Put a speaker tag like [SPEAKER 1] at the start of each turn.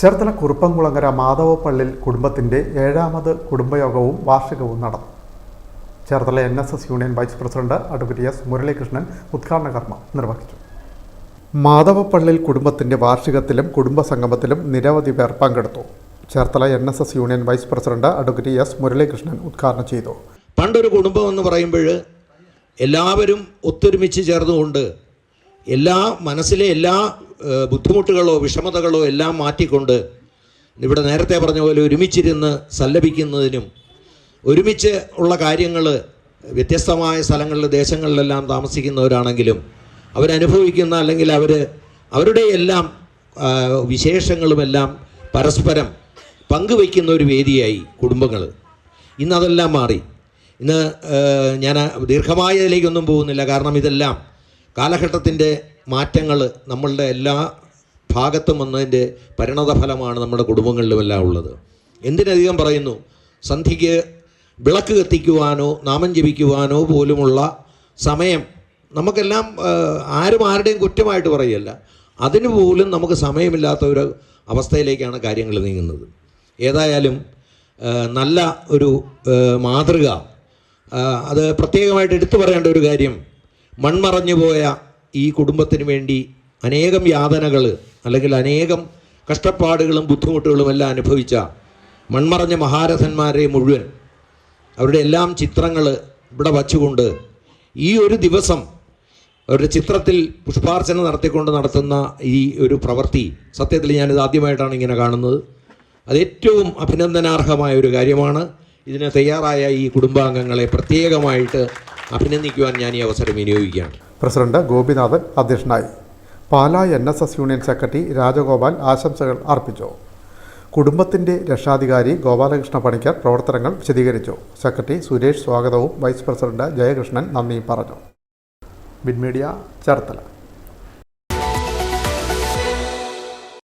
[SPEAKER 1] ചേർത്തല കുറുപ്പംകുളങ്ങര മാധവപ്പള്ളിൽ കുടുംബത്തിന്റെ ഏഴാമത് കുടുംബയോഗവും വാർഷികവും നടന്നു. Cherthala N S S union vice president advocate S Muralikrishnan ഉദ്ഘാടന കർമ്മം നിർവഹിച്ചു. മാധവപ്പള്ളിൽ കുടുംബത്തിന്റെ വാർഷികത്തിലും കുടുംബസംഗമത്തിലും നിരവധി പേർ പങ്കെടുത്തു. Cherthala N S S union vice president advocate S Muralikrishnan ഉദ്ഘാടനം ചെയ്തു.
[SPEAKER 2] പണ്ടൊരു കുടുംബം എന്ന് പറയുമ്പോൾ എല്ലാവരും ഒത്തൊരുമിച്ച് ചേർന്നുകൊണ്ട് എല്ലാ മനസ്സിലെ എല്ലാ ബുദ്ധിമുട്ടുകളോ വിഷമതകളോ എല്ലാം മാറ്റിക്കൊണ്ട് ഇവിടെ നേരത്തെ പറഞ്ഞ പോലെ ഒരുമിച്ചിരുന്ന് സല്ലപിക്കുന്നതിനും ഒരുമിച്ച് ഉള്ള കാര്യങ്ങൾ വ്യത്യസ്തമായ സ്ഥലങ്ങളിൽ ദേശങ്ങളിലെല്ലാം താമസിക്കുന്നവരാണെങ്കിലും അവരനുഭവിക്കുന്ന അല്ലെങ്കിൽ അവർ അവരുടെ എല്ലാം വിശേഷങ്ങളുമെല്ലാം പരസ്പരം പങ്കുവയ്ക്കുന്ന ഒരു വേദിയായി കുടുംബങ്ങൾ ഇന്ന് അതെല്ലാം മാറി. ഇന്ന് ഞാൻ ദീർഘമായ ഇതിലേക്കൊന്നും പോകുന്നില്ല. കാരണം ഇതെല്ലാം കാലഘട്ടത്തിന്റെ മാറ്റങ്ങൾ നമ്മളുടെ എല്ലാ ഭാഗത്തും വന്നതിന്റെ പരിണതഫലമാണ് നമ്മുടെ കുടുംബങ്ങളിലുമെല്ലാം ഉള്ളത്. എന്തിനധികം പറയുന്നു? സന്ധിക്ക് വിളക്ക് കത്തിക്കുവാനോ നാമം ജപിക്കുവാനോ പോലുമുള്ള സമയം നമുക്കെല്ലാം ആരും ആരുടെയും കുറ്റമായിട്ട് പറയല്ല. അതിനുപോലും നമുക്ക് സമയമില്ലാത്ത ഒരു അവസ്ഥയിലേക്കാണ് കാര്യങ്ങൾ നീങ്ങുന്നത്. ഏതായാലും നല്ല ഒരു മാതൃക. അത് പ്രത്യേകമായിട്ട് എടുത്തു പറയേണ്ട ഒരു കാര്യം മൺമറഞ്ഞു പോയ ഈ കുടുംബത്തിന് വേണ്ടി അനേകം യാതനകൾ അല്ലെങ്കിൽ അനേകം കഷ്ടപ്പാടുകളും ബുദ്ധിമുട്ടുകളും എല്ലാം അനുഭവിച്ച മൺമറഞ്ഞ മഹാരഥന്മാരെ മുഴുവൻ അവരുടെ എല്ലാം ചിത്രങ്ങൾ ഇവിടെ വച്ചുകൊണ്ട് ഈ ഒരു ദിവസം അവരുടെ ചിത്രത്തിൽ പുഷ്പാർച്ചന നടത്തിക്കൊണ്ട് നടത്തുന്ന ഈ ഒരു പ്രവൃത്തി സത്യത്തിൽ ഞാനിത് ആദ്യമായിട്ടാണ് ഇങ്ങനെ കാണുന്നത്. അത് ഏറ്റവും അഭിനന്ദനാർഹമായ ഒരു കാര്യമാണ്. ഇതിന് തയ്യാറായ ഈ കുടുംബാംഗങ്ങളെ പ്രത്യേകമായിട്ട് അഭിനന്ദിക്കുവാൻ ഞാൻ ഈ അവസരം വിനിയോഗിക്കുകയാണ്.
[SPEAKER 1] പ്രസിഡന്റ് ഗോപിനാഥൻ അധ്യക്ഷനായി. Pala N S S union secretary Rajagopal ആശംസകൾ അർപ്പിച്ചു. കുടുംബത്തിന്റെ രക്ഷാധികാരി ഗോപാലകൃഷ്ണ പണിക്കർ പ്രവർത്തനങ്ങൾ വിശദീകരിച്ചു. സെക്രട്ടറി സുരേഷ് സ്വാഗതവും വൈസ് പ്രസിഡന്റ് ജയകൃഷ്ണൻ നന്ദിയും പറഞ്ഞു. ബിൻമീഡിയ ചേർത്തല.